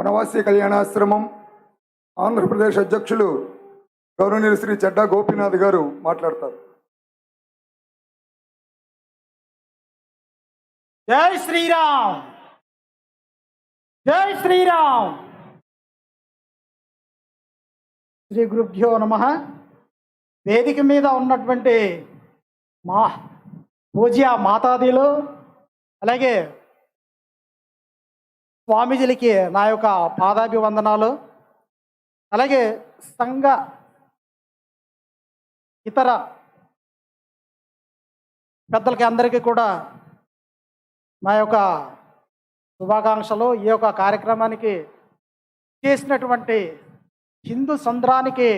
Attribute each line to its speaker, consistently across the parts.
Speaker 1: వనవాసి కళ్యాణాశ్రమం ఆంధ్రప్రదేశ్ అధ్యక్షులు గౌరవనీయులు శ్రీ చెడ్డా గోపీనాథ్ గారు మాట్లాడతారు.
Speaker 2: జై శ్రీరామ్! జై శ్రీరామ్! శ్రీ గురుభ్యో నమ. వేదిక మీద ఉన్నటువంటి మా పూజ్య మాతాదీలు అలాగే స్వామీజీలకి నా యొక్క పాదాభివందనాలు. అలాగే సంఘ ఇతర పెద్దలకి అందరికీ కూడా నా యొక్క శుభాకాంక్షలు. ఈ యొక్క కార్యక్రమానికి చేసినటువంటి హిందూ సంద్రానికి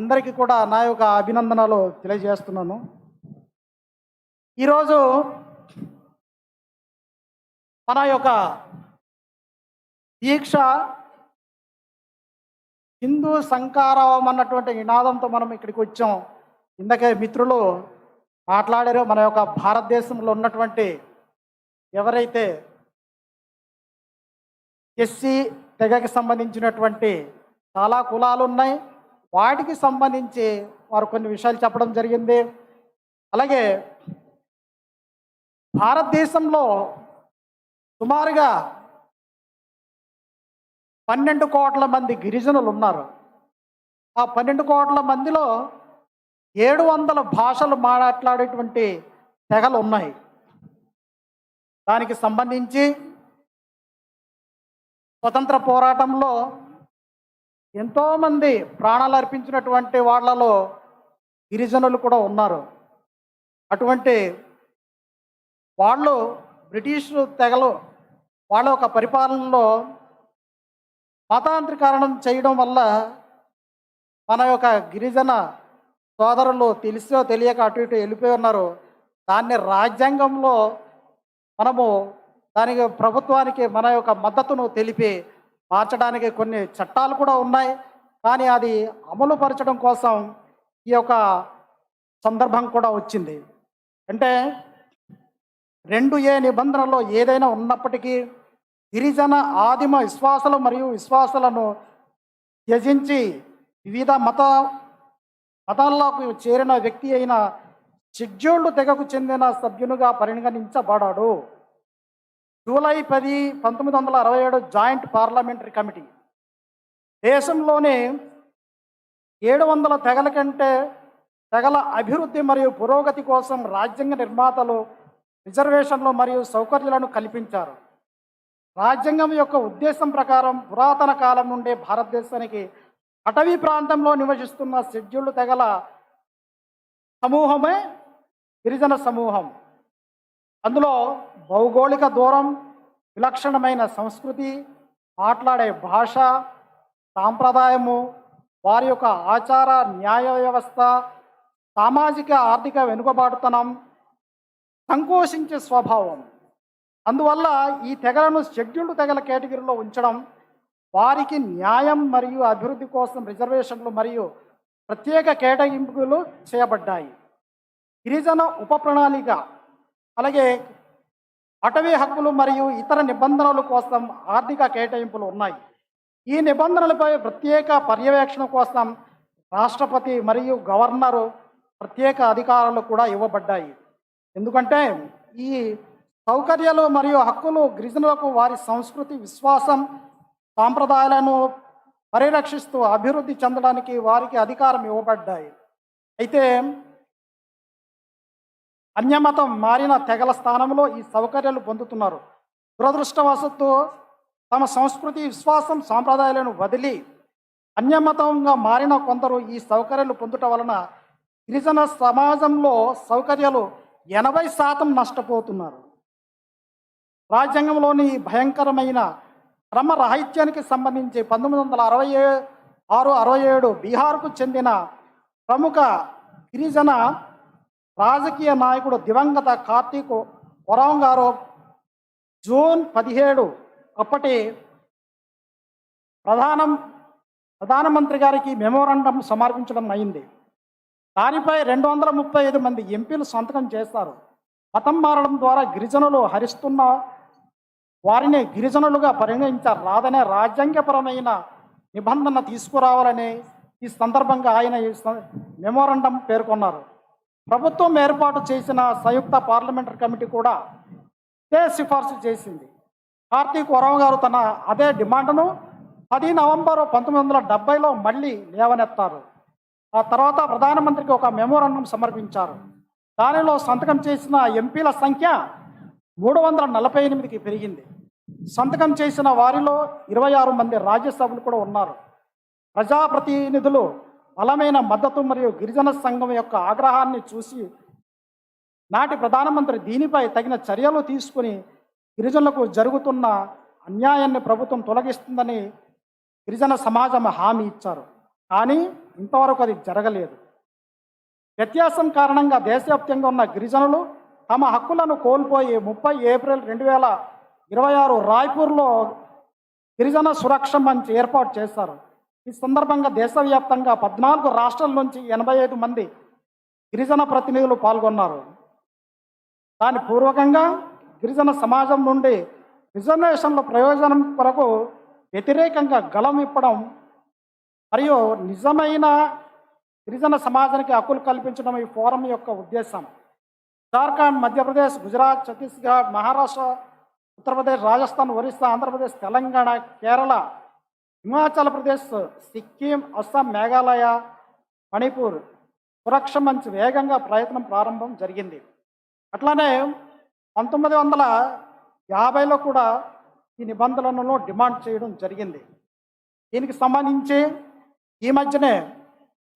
Speaker 2: అందరికీ కూడా నా యొక్క అభినందనలు తెలియజేస్తున్నాను. ఈరోజు మన యొక్క దీక్ష హిందూ సంకారం అన్నటువంటి నినాదంతో మనం ఇక్కడికి వచ్చాం. ఇందకే మిత్రులు మాట్లాడారో మన యొక్క భారతదేశంలో ఉన్నటువంటి ఎవరైతే ఎస్సీ తెగకి సంబంధించినటువంటి చాలా కులాలు ఉన్నాయి వాటికి సంబంధించి వారు కొన్ని విషయాలు చెప్పడం జరిగింది. అలాగే భారతదేశంలో సుమారుగా పన్నెండు కోట్ల మంది గిరిజనులు ఉన్నారు. ఆ పన్నెండు కోట్ల మందిలో ఏడు వందల భాషలు మాట్లాడేటువంటి తెగలు ఉన్నాయి. దానికి సంబంధించి స్వతంత్ర పోరాటంలో ఎంతోమంది ప్రాణాలు అర్పించినటువంటి వాళ్ళలో గిరిజనులు కూడా ఉన్నారు. అటువంటి వాళ్ళు బ్రిటిష్ తెగలు వాళ్ళ ఒక పరిపాలనలో మతాంతరీకరణం చేయడం వల్ల మన యొక్క గిరిజన సోదరులు తెలిసో తెలియక అటు ఇటు వెళ్ళిపోయి ఉన్నారు. దాన్ని రాజ్యాంగంలో మనము దానికి ప్రభుత్వానికి మన యొక్క మద్దతును తెలిపి మార్చడానికి కొన్ని చట్టాలు కూడా ఉన్నాయి. కానీ అది అమలు పరచడం కోసం ఈ యొక్క సందర్భం కూడా వచ్చింది. అంటే రెండు ఏ నిబంధనలో ఏదైనా ఉన్నప్పటికీ గిరిజన ఆదిమ విశ్వాసాలు మరియు విశ్వాసాలను త్యజించి వివిధ మత మతాల్లోకి చేరిన వ్యక్తి అయిన షెడ్యూల్డ్ తెగకు చెందిన సభ్యునిగా పరిగణించబడాడు. జూలై పది పంతొమ్మిది వందల అరవై ఏడు జాయింట్ పార్లమెంటరీ కమిటీ. దేశంలోని ఏడు వందల తెగల కంటే తెగల అభివృద్ధి మరియు పురోగతి కోసం రాజ్యాంగ నిర్మాతలు రిజర్వేషన్లు మరియు సౌకర్యాలను కల్పించారు. రాజ్యాంగం యొక్క ఉద్దేశం ప్రకారం పురాతన కాలం నుండే భారతదేశానికి అటవీ ప్రాంతంలో నివసిస్తున్న షెడ్యూల్డ్ తెగల సమూహమే గిరిజన సమూహం. అందులో భౌగోళిక దూరం విలక్షణమైన సంస్కృతి మాట్లాడే భాష సాంప్రదాయము వారి యొక్క ఆచార న్యాయ వ్యవస్థ సామాజిక ఆర్థిక వెనుకబాటుతనం సంకోచించే స్వభావం. అందువల్ల ఈ తెగలను షెడ్యూల్డ్ తెగల కేటగిరీలో ఉంచడం వారికి న్యాయం మరియు అభివృద్ధి కోసం రిజర్వేషన్లు మరియు ప్రత్యేక కేటాయింపులు చేయబడ్డాయి. గిరిజన ఉప ప్రణాళిక అలాగే అటవీ హక్కులు మరియు ఇతర నిబంధనల కోసం ఆర్థిక కేటాయింపులు ఉన్నాయి. ఈ నిబంధనలపై ప్రత్యేక పర్యవేక్షణ కోసం రాష్ట్రపతి మరియు గవర్నరు ప్రత్యేక అధికారాలు కూడా ఇవ్వబడ్డాయి. ఎందుకంటే ఈ సౌకర్యాలు మరియు హక్కులు గిరిజనులకు వారి సంస్కృతి విశ్వాసం సాంప్రదాయాలను పరిరక్షిస్తూ అభివృద్ధి చెందడానికి వారికి అధికారం ఇవ్వబడ్డాయి. అయితే అన్యమతం మారిన తెగల స్థానంలో ఈ సౌకర్యాలు పొందుతున్నారు. దురదృష్టవశత్తు తమ సంస్కృతి విశ్వాసం సాంప్రదాయాలను వదిలి అన్యమతంగా మారిన కొందరు ఈ సౌకర్యాలు పొందుట వలన గిరిజన సమాజంలో సౌకర్యాలు ఎనభై శాతం నష్టపోతున్నారు. రాజ్యాంగంలోని భయంకరమైన క్రమరాహిత్యానికి సంబంధించి పంతొమ్మిది వందల అరవై ఏ- ఆరు అరవై ఏడు బీహార్కు చెందిన ప్రముఖ గిరిజన రాజకీయ నాయకుడు దివంగత కార్తీక్ వరం గారు జూన్ పదిహేడు అప్పటి ప్రధానం ప్రధానమంత్రి గారికి మెమోరాండం సమర్పించడం అయింది. దానిపై రెండు వందల ముప్పై ఐదు మంది ఎంపీలు సంతకం చేస్తారు మతం మారడం ద్వారా గిరిజనులు హరిస్తున్న వారిని గిరిజనులుగా పరిగణించరాదనే రాజ్యాంగపరమైన నిబంధన తీసుకురావాలని ఈ సందర్భంగా ఆయన ఈ మెమోరండం పేర్కొన్నారు. ప్రభుత్వం ఏర్పాటు చేసిన సంయుక్త పార్లమెంటరీ కమిటీ కూడా ఇదే సిఫార్సు చేసింది. కార్తీక్ వరవ గారు తన అదే డిమాండ్ను పది నవంబర్ పంతొమ్మిది వందల డెబ్బైలో మళ్ళీ లేవనెత్తారు. ఆ తర్వాత ప్రధానమంత్రికి ఒక మెమోరండం సమర్పించారు. దానిలో సంతకం చేసిన ఎంపీల సంఖ్య మూడు వందల నలభై ఎనిమిదికి పెరిగింది. సంతకం చేసిన వారిలో ఇరవై ఆరు మంది రాజ్యసభలు కూడా ఉన్నారు. ప్రజాప్రతినిధులు బలమైన మద్దతు మరియు గిరిజన సంఘం యొక్క ఆగ్రహాన్ని చూసి నాటి ప్రధానమంత్రి దీనిపై తగిన చర్యలు తీసుకుని గిరిజనులకు జరుగుతున్న అన్యాయాన్ని ప్రభుత్వం తొలగిస్తుందని గిరిజన సమాజం హామీ ఇచ్చారు. కానీ ఇంతవరకు అది జరగలేదు. వ్యత్యాసం కారణంగా దేశవ్యాప్తంగా ఉన్న గిరిజనులు తమ హక్కులను కోల్పోయి ముప్పై ఏప్రిల్ రెండు వేల ఇరవై ఆరు రాయ్పూర్లో గిరిజన సురక్ష మంచ్ ఏర్పాటు చేశారు. ఈ సందర్భంగా దేశవ్యాప్తంగా పద్నాలుగు రాష్ట్రాల నుంచి ఎనభై ఐదు మంది గిరిజన ప్రతినిధులు పాల్గొన్నారు. దాని పూర్వకంగా గిరిజన సమాజం నుండి రిజర్వేషన్ల ప్రయోజనం కొరకు వ్యతిరేకంగా గలం ఇప్పడం మరియు నిజమైన గిరిజన సమాజానికి హక్కులు కల్పించడం ఈ ఫోరం యొక్క ఉద్దేశం. జార్ఖండ్ మధ్యప్రదేశ్ గుజరాత్ ఛత్తీస్గఢ్ మహారాష్ట్ర ఉత్తరప్రదేశ్ రాజస్థాన్ ఒరిస్సా ఆంధ్రప్రదేశ్ తెలంగాణ కేరళ హిమాచల్ ప్రదేశ్ సిక్కిం అస్సాం మేఘాలయ మణిపూర్ సురక్ష మంచి వేగంగా ప్రయత్నం ప్రారంభం జరిగింది. అట్లానే పంతొమ్మిది వందల యాభైలో కూడా ఈ నిబంధనలను డిమాండ్ చేయడం జరిగింది. దీనికి సంబంధించి ఈ మధ్యనే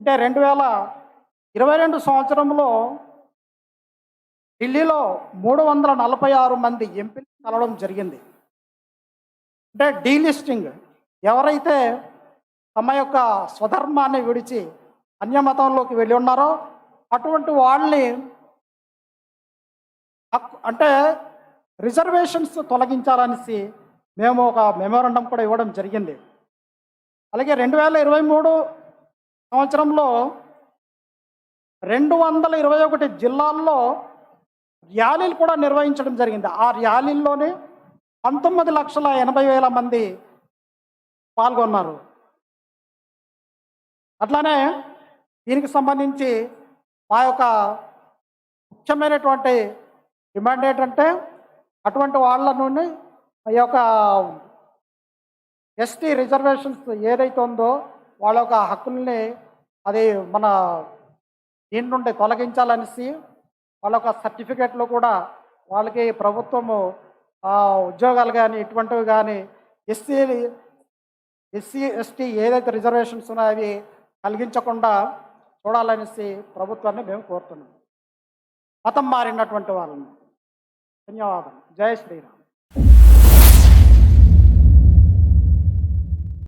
Speaker 2: అంటే రెండు వేల ఇరవై రెండు సంవత్సరంలో ఢిల్లీలో మూడు వందల నలభై ఆరు మంది ఎంపీలు కలవడం జరిగింది. అంటే డీలిస్టింగ్ ఎవరైతే తమ యొక్క స్వధర్మాన్ని విడిచి అన్యమతంలోకి వెళ్ళి ఉన్నారో అటువంటి వాళ్ళని అంటే రిజర్వేషన్స్ తొలగించాలనేసి మేము ఒక మెమోరండం కూడా ఇవ్వడం జరిగింది. అలాగే రెండు వేల ఇరవై మూడు సంవత్సరంలో రెండు వందల ఇరవై ఒకటి జిల్లాల్లో ర్యాలీలు కూడా నిర్వహించడం జరిగింది. ఆ ర్యాలీల్లోనే పంతొమ్మిది లక్షల ఎనభై వేల మంది పాల్గొన్నారు. అట్లానే దీనికి సంబంధించి మా యొక్క ముఖ్యమైనటువంటి డిమాండ్ ఏంటంటే అటువంటి వాళ్ళ నుండి ఈ యొక్క ఎస్టీ రిజర్వేషన్స్ ఏదైతే ఉందో వాళ్ళ యొక్క హక్కుల్ని అది మన దీని నుండి తొలగించాలనేసి వాళ్ళ సర్టిఫికెట్లు కూడా వాళ్ళకి ప్రభుత్వము ఉద్యోగాలు కానీ ఇటువంటివి కానీ ఎస్సీ ఎస్సీ ఎస్టీ ఏదైతే రిజర్వేషన్స్ ఉన్నాయో అవి కలిగించకుండా చూడాలనేసి ప్రభుత్వాన్ని మేము కోరుతున్నాం. మతం మారినటువంటి వాళ్ళని. ధన్యవాదాలు. జయ శ్రీరామ్.